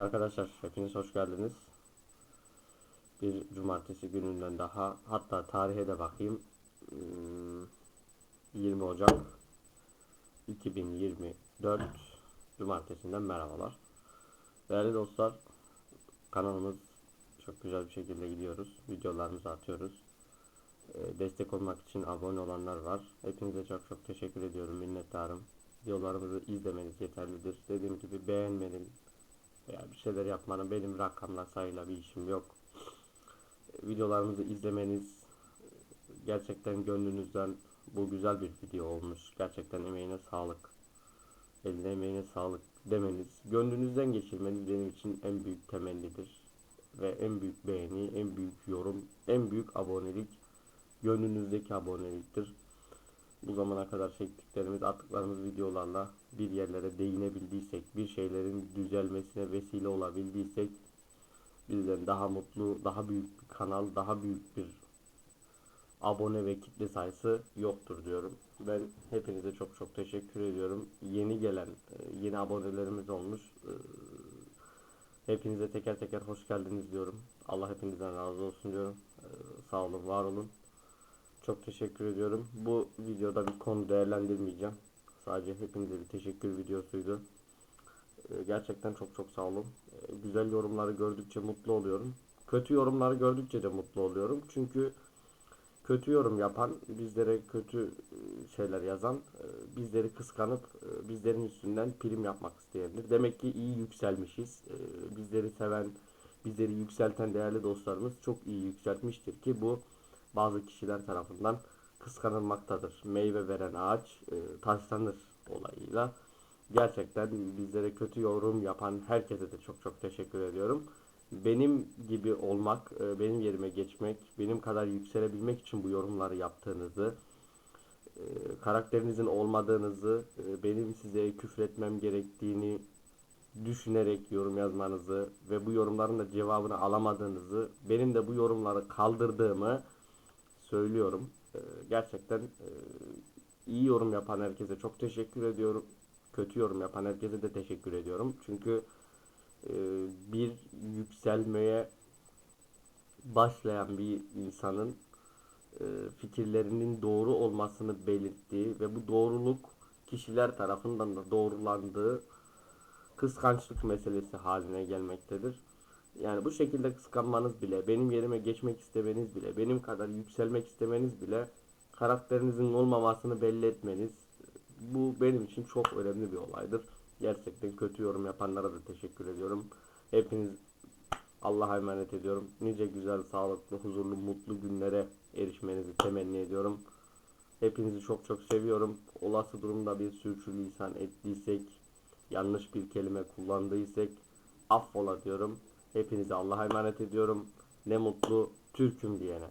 Arkadaşlar hepiniz hoş geldiniz. Bir cumartesi gününden daha hatta tarihe de bakayım. Hmm, 20 Ocak 2024 Cumartesinden merhabalar. Değerli dostlar kanalımız çok güzel bir şekilde gidiyoruz. Videolarımızı atıyoruz. Ee, Destek olmak için abone olanlar var. Hepinize çok çok teşekkür ediyorum. Minnettarım. Videolarımızı izlemeniz yeterlidir. Dediğim gibi beğenmenin, veya bir şeyler yapmanın benim rakamla sayıyla bir işim yok. Videolarımızı izlemeniz gerçekten gönlünüzden bu güzel bir video olmuş. Gerçekten emeğine sağlık. Eline emeğine sağlık demeniz, gönlünüzden geçirmeniz benim için en büyük temellidir. Ve en büyük beğeni, en büyük yorum, en büyük abonelik gönlünüzdeki aboneliktir bu zamana kadar çektiklerimiz, attıklarımız videolarla bir yerlere değinebildiysek, bir şeylerin düzelmesine vesile olabildiysek bizden daha mutlu, daha büyük bir kanal, daha büyük bir abone ve kitle sayısı yoktur diyorum. Ben hepinize çok çok teşekkür ediyorum. Yeni gelen, e, yeni abonelerimiz olmuş. E, Hepinize teker teker hoş geldiniz diyorum. Allah hepinizden razı olsun diyorum. E, Sağ olun, var olun. Çok teşekkür ediyorum. Bu videoda bir konu değerlendirmeyeceğim. Sadece hepinize bir teşekkür videosuydu. Ee, Gerçekten çok çok sağ olun. Ee, Güzel yorumları gördükçe mutlu oluyorum. Kötü yorumları gördükçe de mutlu oluyorum. Çünkü kötü yorum yapan, bizlere kötü e, şeyler yazan, e, bizleri kıskanıp e, bizlerin üstünden prim yapmak isteyendir. Demek ki iyi yükselmişiz. Bizleri seven, bizleri yükselten değerli dostlarımız çok iyi yükseltmiştir ki bu bazı kişiler tarafından kıskanılmaktadır. Meyve veren ağaç e, taşlanır olayıyla. Gerçekten bizlere kötü yorum yapan herkese de çok çok teşekkür ediyorum. Benim gibi olmak, e, benim yerime geçmek, benim kadar yükselebilmek için bu yorumları yaptığınızı, e, karakterinizin olmadığınızı, e, benim size küfretmem gerektiğini düşünerek yorum yazmanızı ve bu yorumların da cevabını alamadığınızı, benim de bu yorumları kaldırdığımı söylüyorum. Ee, gerçekten e, iyi yorum yapan herkese çok teşekkür ediyorum. Kötü yorum yapan herkese de teşekkür ediyorum. Çünkü e, bir yükselmeye başlayan bir insanın e, fikirlerinin doğru olmasını belirttiği ve bu doğruluk kişiler tarafından da doğrulandığı kıskançlık meselesi haline gelmektedir. Yani bu şekilde kıskanmanız bile, benim yerime geçmek istemeniz bile, benim kadar yükselmek istemeniz bile karakterinizin olmamasını belli etmeniz bu benim için çok önemli bir olaydır. Gerçekten kötü yorum yapanlara da teşekkür ediyorum. Hepiniz Allah'a emanet ediyorum. Nice güzel, sağlıklı, huzurlu, mutlu günlere erişmenizi temenni ediyorum. Hepinizi çok çok seviyorum. Olası durumda bir sürçülisan ettiysek, yanlış bir kelime kullandıysak affola diyorum. Hepinizi Allah'a emanet ediyorum. Ne mutlu Türk'üm diyene.